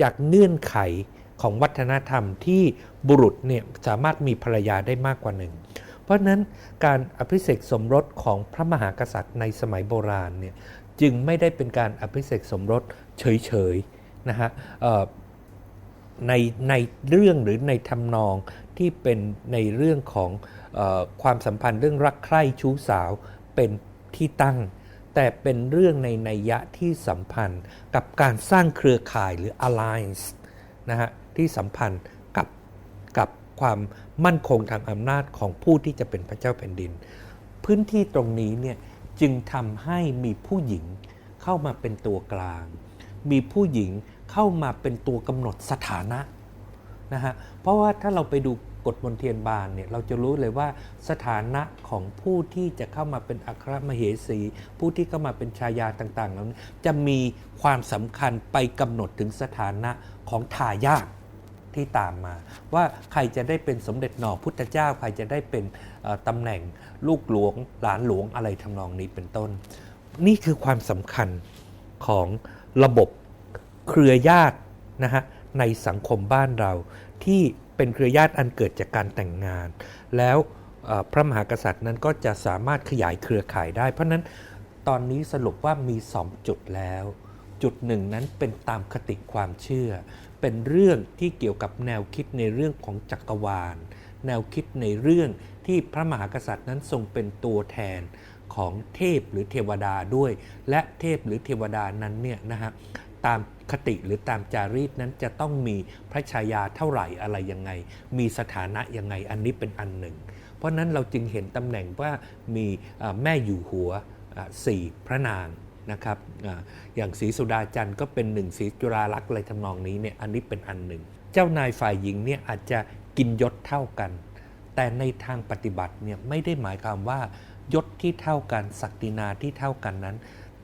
จากเงื่อนไขของวัฒนธรรมที่บุรุษเนี่ยสามารถมีภรรยาได้มากกว่าหนึ่ง เพราะนั้นการอภิเษกสมรสของพระมหากษัตริย์ในสมัยโบราณเนี่ยจึงไม่ได้เป็นการอภิเษกสมรสเฉยๆนะฮะในในเรื่องหรือในทำนองที่เป็นในเรื่องของอความสัมพันธ์เรื่องรักใคร่ชู้สาวเป็นที่ตั้ง แต่เป็นเรื่องในนัยยะที่สัมพันธ์กับการสร้างเครือข่ายหรือ alliance นะฮะที่สัมพันธ์กับกับความมั่นคงทางอำนาจของผู้ที่จะเป็นพระเจ้าแผ่นดิน พื้นที่ตรงนี้เนี่ยจึงทำให้มีผู้หญิงเข้ามาเป็นตัวกลาง มีผู้หญิงเข้ามาเป็นตัวกำหนดสถานะนะฮะเพราะว่าถ้าเราไปดู กฎมนเทียนบานเนี่ยเราจะรู้เลยว่าสถานะของผู้ที่จะเข้ามาเป็นอัครมเหสี ผู้ที่เข้ามาเป็นชายาต่างๆแล้วจะมีความสำคัญไปกำหนดถึงสถานะของทายาทที่ตามมา ว่าใครจะได้เป็นสมเด็จหน่อพุทธเจ้า ใครจะได้เป็นเอ่อตำแหน่งลูกหลวงหลานหลวงอะไรทำนองนี้เป็นต้น นี่คือความสำคัญของระบบเครือญาตินะฮะ ในสังคมบ้านเรา ที่เป็นเครือญาติอันเกิดจากการแต่งงาน แล้วพระมหากษัตริย์นั้นก็จะสามารถขยายเครือข่ายได้ เพราะฉะนั้นตอนนี้สรุปว่ามี 2 จุดแล้ว จุดหนึ่งนั้นเป็นตามคติความเชื่อ เป็นเรื่องที่เกี่ยวกับแนวคิดในเรื่องของจักรวาล แนวคิดในเรื่องที่พระมหากษัตริย์นั้นทรงเป็นตัวแทนของเทพหรือเทวดาด้วย และเทพหรือเทวดานั้นเนี่ยนะฮะ ตามคติหรือตามจารีตนั้นจะต้องมีพระชายาเท่าไหร่อะไรยังไง มีสถานะยังไงอันนี้เป็นอันหนึ่ง เพราะนั้นเราจึงเห็นตำแหน่งว่ามีแม่อยู่หัวสี่พระนางนะครับออย่างศรีสุดาจันทร์ก็เป็นหนึ่งศรีจุฬาลักษณ์อะไรทำนองนี้เนี่ยอันนี้เป็นอันหนึ่ง เจ้านายฝ่ายหญิงเนี่ยอาจจะกินยศเท่ากัน แต่ในทางปฏิบัติเนี่ยไม่ได้หมายความว่ายศที่เท่ากันศักดินาที่เท่ากันนั้น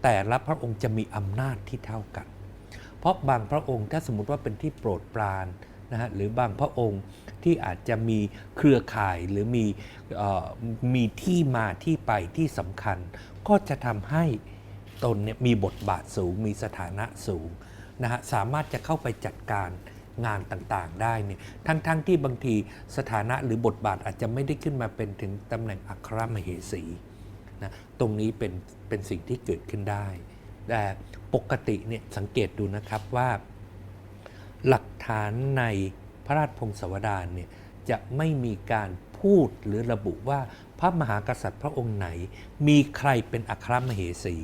แต่ละพระองค์จะมีอำนาจที่เท่ากัน เพราะบางพระองค์ถ้าสมมติว่าเป็นที่โปรดปรานนะฮะหรือบางพระองค์ที่อาจจะมีเครือข่ายหรือมีออมีที่มาที่ไปที่สำคัญ ก็จะทำให้ตนเนี่ยมีบทบาทสูง มีสถานะสูงนะฮะสามารถจะเข้าไปจัดการงานต่างๆ ได้เนี่ยทั้งๆทที่บางทีสถานะหรือบทบาทอาจจะไม่ได้ขึ้นมาเป็นถึงตำแหน่งอัครมเหสีนะตรงนี้เป็นเป็นสิ่งที่เกิดขึ้นได้ แต่ปกติเนี่ยสังเกตดูนะครับว่า หลักฐานในพระราชพงศาวดารเนี่ยจะไม่มีการพูดหรือระบุว่าพระมหากษัตริย์พระองค์ไหน มีใครเป็นอัครมเหสี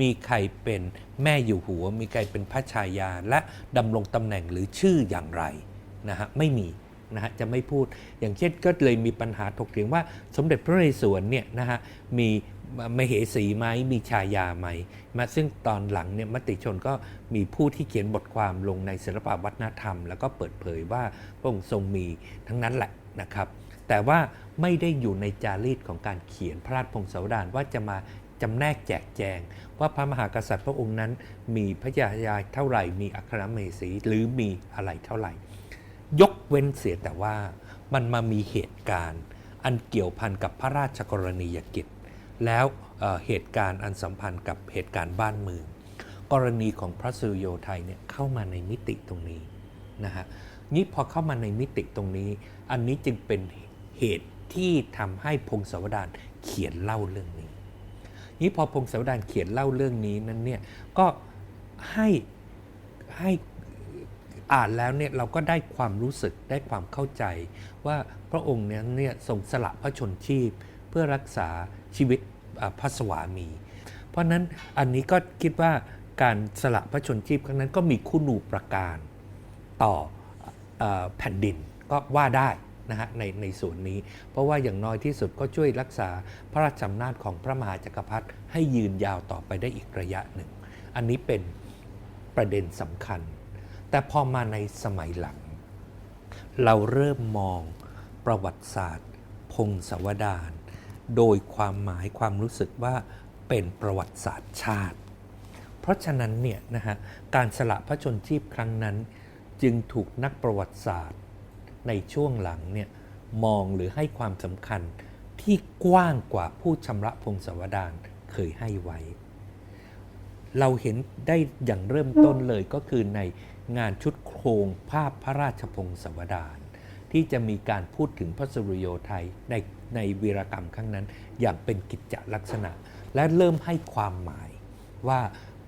มีใครเป็นแม่อยู่หัว มีใครเป็นพระชายา และดำรงตำแหน่งหรือชื่ออย่างไรนะฮะไม่มีนะฮะจะไม่พูดอย่างเช่นก็เลยมีปัญหาถกเถียงว่าสมเด็จพระนเรศวรเนี่ยนะฮะมี มเหสีไหมมีชายาไหมมาซึ่งตอนหลังเนี่ยมติชนก็มีผู้ที่เขียนบทความลงในศิลปวัฒนธรรม แล้วก็เปิดเผยว่าพระองค์ทรงมีทั้งนั้นแหละนะครับ แต่ว่าไม่ได้อยู่ในจารีตของการเขียนพระราชพงศาวดารว่าจะมาจำแนกแจกแจง ว่าพระมหากษัตริย์พระองค์นั้นมีพระยายาเท่าไหร่ มีอัครมเหสีหรือมีอะไรเท่าไหร่ ยกเว้นเสียแต่ว่ามันมามีเหตุการณ์ อันเกี่ยวพันกับพระราชกรณียกิจ แล้วเเหตุการณ์อันสัมพันธ์กับเหตุการณ์บ้านเมือง กรณีของพระสุริโยไทยเนี่ยเข้ามาในมิติตรงนี้นะฮะนี่พอเข้ามาในมิติตรงนี้ อันนี้จึงเป็นเหตุที่ทำให้พงศาวดารเขียนเล่าเรื่องนี้ นี่พอพงศาวดารเขียนเล่าเรื่องนี้นั้นเนี่ยก็ให้ให้อ่านแล้วเนี่ยเราก็ได้ความรู้สึกได้ความเข้าใจ ว่าพระองค์เนี่ยเนี่ยทรงสละพระชนชีพ เพื่อรักษาชีวิต พระสวามี เพราะนั้นอันนี้ก็คิดว่าการสละพระชนชีพครั้งนั้นก็มีคุณูประการต่อออแผ่นดินก็ว่าได้นะฮะในในส่วนนี้ เพราะว่าอย่างน้อยที่สุดก็ช่วยรักษาพระราชอำนาจของพระมหาจักรพรรดิให้ยืนยาวต่อไปได้อีกระยะหนึ่ง อันนี้เป็นประเด็นสำคัญ แต่พอมาในสมัยหลัง เราเริ่มมองประวัติศาสตร์ พงศาวดาร โดยความหมายความรู้สึกว่าเป็นประวัติศาสตร์ชาติ เพราะฉะนั้นเนี่ยนะฮะการสละพระชนชีพครั้งนั้น จึงถูกนักประวัติศาสตร์ ในช่วงหลังเนี่ยมองหรือให้ความสำคัญที่กว้างกว่าผู้ชำระพงศาวดารเคยให้ไว้ เราเห็นได้อย่างเริ่มต้นเลยก็คือในงานชุดโครงภาพพระราชพงศาวดาร ที่จะมีการพูดถึงพระสุริโยไทยในในวีรกรรมครั้งนั้น อย่างเป็นกิจจลักษณะ และเริ่มให้ความหมายว่า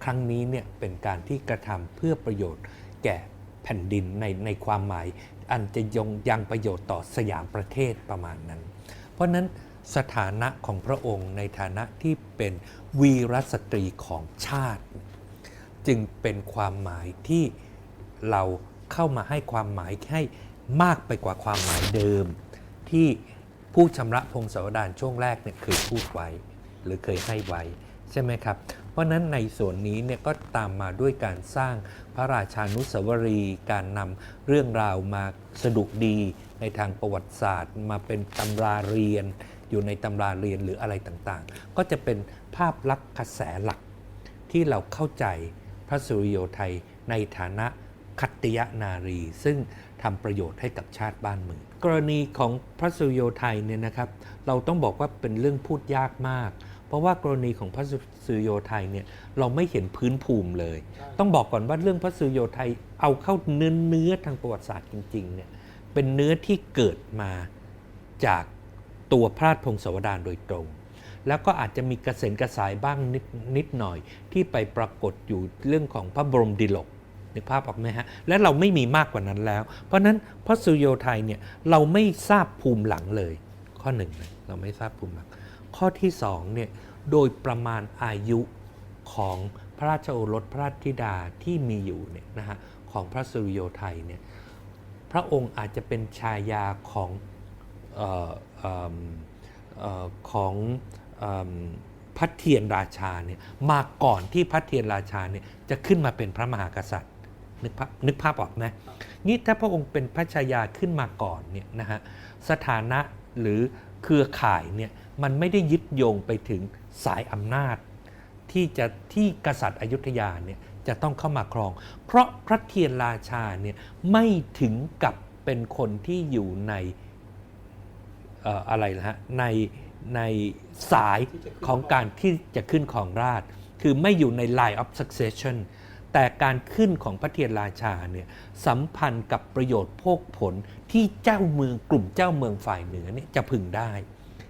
ครั้งนี้เนี่ยเป็นการที่กระทำเพื่อประโยชน์แก่แผ่นดินในในความหมาย อันจะยงยังประโยชน์ต่อสยามประเทศประมาณนั้น เพราะฉะนั้นสถานะของพระองค์ในฐานะที่เป็นวีรสตรีของชาติ จึงเป็นความหมายที่เราเข้ามาให้ความหมายให้ มากไปกว่าความหมายเดิม ที่ผู้ชำระพงศาวดารช่วงแรกเนี่ยเคยพูดไว้ หรือเคยให้ไว้ ใช่ไหมครับ เพราะนั้นในส่วนนี้เนี่ยก็ตามมาด้วยการสร้างพระราชานุสาวรีย์การนำเรื่องราวมาสดุดีในทางประวัติศาสตร์ มาเป็นตำราเรียน อยู่ในตำราเรียนหรืออะไรต่างๆ ก็จะเป็นภาพลักษณ์กระแสหลักที่เราเข้าใจพระสุริโยไทยในฐานะ คัตติยนารี ซึ่งทำประโยชน์ให้กับชาติบ้านเมืองกรณีของพระสุริโยไทยเนี่ยนะครับ เราต้องบอกว่าเป็นเรื่องพูดยากมาก เพราะว่ากรณีของพระสุริโยไทยเนี่ยเราไม่เห็นพื้นภูมิเลย ต้องบอกก่อนว่าเรื่องพระสุริโยไทยเอาเข้าเนื้อเนื้อทางประวัติศาสตร์จริงๆเนี่ยเป็นเนื้อที่เกิดมาจากตัวพระราชพงศาวดารโดยตรง แล้วก็อาจจะมีกระเซ็นกระสายบ้างนิดนิดหน่อยที่ไปปรากฏอยู่เรื่องของพระบรมดิลก นึกภาพออกไหมฮะ และเราไม่มีมากกว่านั้นแล้ว เพราะนั้นพระสุโยไทยเนี่ยเราไม่ทราบภูมิหลังเลย ข้อหนึ่งเราไม่ทราบภูมิหลัง ข้อที่สองเนี่ยโดยประมาณอายุของพระราชโอรสพระราชธิดาที่มีอยู่เนี่ยนะฮะของพระสุริโยไทยเนี่ยพระองค์อาจจะเป็นชายาของอออของอพระเทียนราชาเนี่ยมาก่อนที่พระเทียนราชาเนี่ยจะขึ้นมาเป็นพระมหากษัตริย์ นึกภาพนึกภาพออกไหมนี่ถ้าพระองค์เป็นพระชายาขึ้นมาก่อนเนี่ยนะฮะสถานะหรือเครือข่ายเนี่ยมันไม่ได้ยึดโยงไปถึงสายอำนาจ ที่จะที่กษัตริย์อยุธยาเนี่ยจะต้องเข้ามาครอง เพราะพระเทียนราชาเนี่ยไม่ถึงกับเป็นคนที่อยู่ในอะไรนะฮะในในสายของการที่จะขึ้นของราช คือไม่อยู่ใน line of succession แต่การขึ้นของพระเทียนราชาเนี่ยสัมพันธ์กับประโยชน์โภคผลที่เจ้าเมืองกลุ่มเจ้าเมืองฝ่ายเหนือเนี่ยจะพึงได้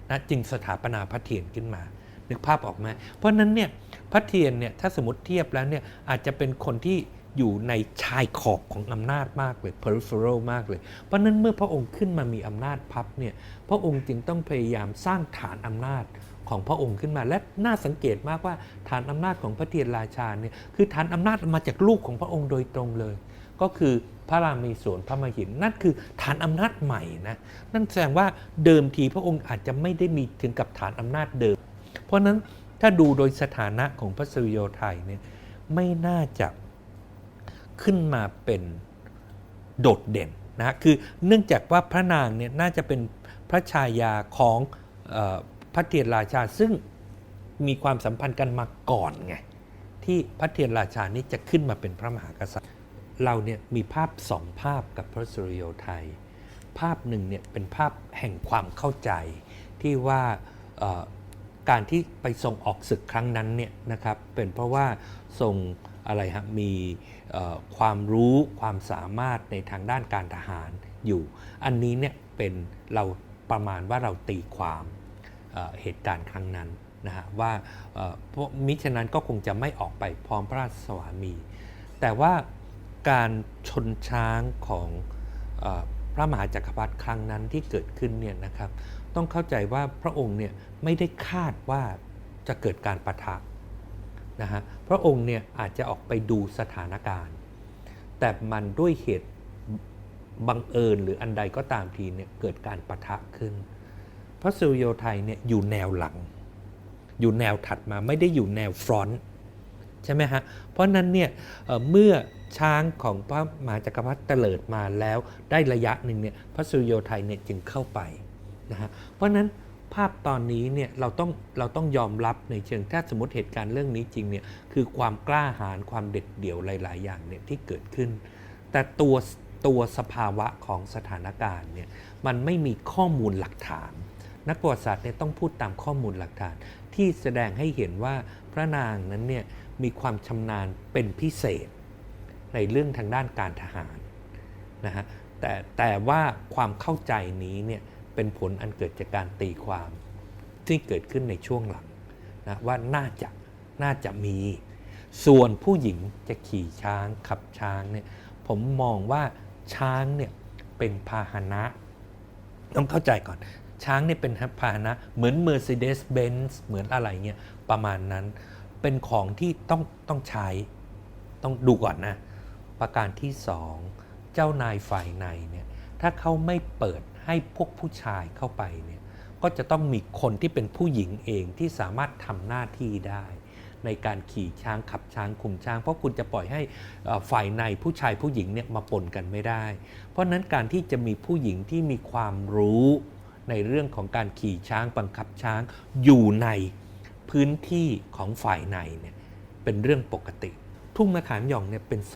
นะจึงสถาปนาพระเทียนขึ้นมานึกภาพออกไหมเพราะนั้นเนี่ยพระเทียนเนี่ยถ้าสมมติเทียบแล้วเนี่ยอาจจะเป็นคนที่อยู่ในชายขอบของอำนาจมากเลย peripheral มากเลย เพราะฉะนั้นเมื่อพระองค์ขึ้นมามีอำนาจพับเนี่ยพระองค์จึงต้องพยายามสร้างฐานอำนาจ ของพระองค์ขึ้นมา และน่าสังเกตมากว่าฐานอำนาจของพระเทียนราชาเนี่ยคือฐานอำนาจมาจากลูกของพระองค์โดยตรงเลย ก็คือพระรามีสวนพระมหินนั่นคือฐานอำนาจใหม่นะนั่นแสดงว่าเดิมทีพระองค์อาจจะไม่ได้มีถึงกับฐานอำนาจเดิม เพราะฉะนั้นถ้าดูโดยสถานะของพระสุริโยไทยเนี่ยไม่น่าจะขึ้นมาเป็นโดดเด่นนะคือเนื่องจากว่าพระนางเนี่ยน่าจะเป็นพระชายาของ พระเทียนราชาซึ่งมีความสัมพันธ์กันมาก่อนไงที่พระเทียนราชานี้จะขึ้นมาเป็นพระมหากษัตริย์ เราเนี่ยมีภาพสองภาพกับพระสุริโยไทย ภาพหนึ่งเนี่ยเป็นภาพแห่งความเข้าใจที่ว่าการที่ไปส่งออกศึกครั้งนั้นเนี่ยนะครับเป็นเพราะว่าทรงอะไรฮะมีความรู้ความสามารถในทางด้านการทหารอยู่ อันนี้เนี่ยเป็นเราประมาณว่าเราตีความ เหตุการณ์ครั้งนั้นนะฮะว่าพราะมิฉะนั้นก็คงจะไม่ออกไปพร้อมพระราชสวามี แต่ว่าการชนช้างของอพระมหาจักรพรรดิครั้งนั้นที่เกิดขึ้นเนี่ยนะครับ ต้องเข้าใจว่าพระองค์เนี่ยไม่ได้คาดว่าจะเกิดการประทะนะฮะพระองค์เนี่ยอาจจะออกไปดูสถานการณ์ แต่มันด้วยเหตุบังเอิญหรืออันใดก็ตามทีเนี่ยเกิดการประทะขึ้น พระสุริโยไทยเนี่ยอยู่แนวหลัง อยู่แนวถัดมาไม่ได้อยู่แนวฟรอนต์ใช่ไหมฮะ เพราะนั้นเนี่ยเเมื่อช้างของพระมหาจักรพรรดิเตลิดมาแล้วได้ระยะหนึ่งเนี่ยพระสุริโยไทยเนี่ยจึงเข้าไปนะฮะเพราะฉะนั้นภาพตอนนี้เนี่ยเราต้องเราต้องยอมรับในเชิงถ้าสมมติเหตุการณ์เรื่องนี้จริงเนี่ยคือความกล้าหาญความเด็ดเดี่ยวหลาย ๆ อย่างเนี่ยที่เกิดขึ้น แต่ตัวตัวสภาวะของสถานการณ์เนี่ยมันไม่มีข้อมูลหลักฐาน นักประวัติศาสตร์เนี่ยต้องพูดตามข้อมูลหลักฐาน ที่แสดงให้เห็นว่าพระนางนั้นเนี่ยมีความชำนาญเป็นพิเศษ ในเรื่องทางด้านการทหารนะฮะแต่แต่ว่าความเข้าใจนี้เนี่ยเป็นผลอันเกิดจากการตีความที่เกิดขึ้นในช่วงหลังนะว่าน่าจะน่าจะมี ส่วนผู้หญิงจะขี่ช้างขับช้างเนี่ยผมมองว่าช้างเนี่ยเป็นพาหนะ ต้องเข้าใจก่อน ช้างเนี่ยเป็นพาหนะ เหมือน Mercedes-Benz เหมือนอะไรเงี้ยประมาณนั้นเป็นของที่ต้องต้องใช้ ต้องดูก่อนนะ ประการที่สองเจ้านายฝ่ายในเนี่ยถ้าเขาไม่เปิดให้พวกผู้ชายเข้าไปเนี่ยก็จะต้องมีคนที่เป็นผู้หญิงเองที่สามารถทำหน้าที่ได้ ในการขี่ช้างขับช้างคุมช้าง เพราะคุณจะปล่อยให้ฝ่ายในผู้ชายผู้หญิงเนี่ยมาปนกันไม่ได้ เพราะฉะนั้นการที่จะมีผู้หญิงที่มีความรู้ ในเรื่องของการขี่ช้างบังคับช้างอยู่ในพื้นที่ของฝ่ายในเนี่ยเป็นเรื่องปกติ ทุ่งมะขามหย่องเนี่ยเป็น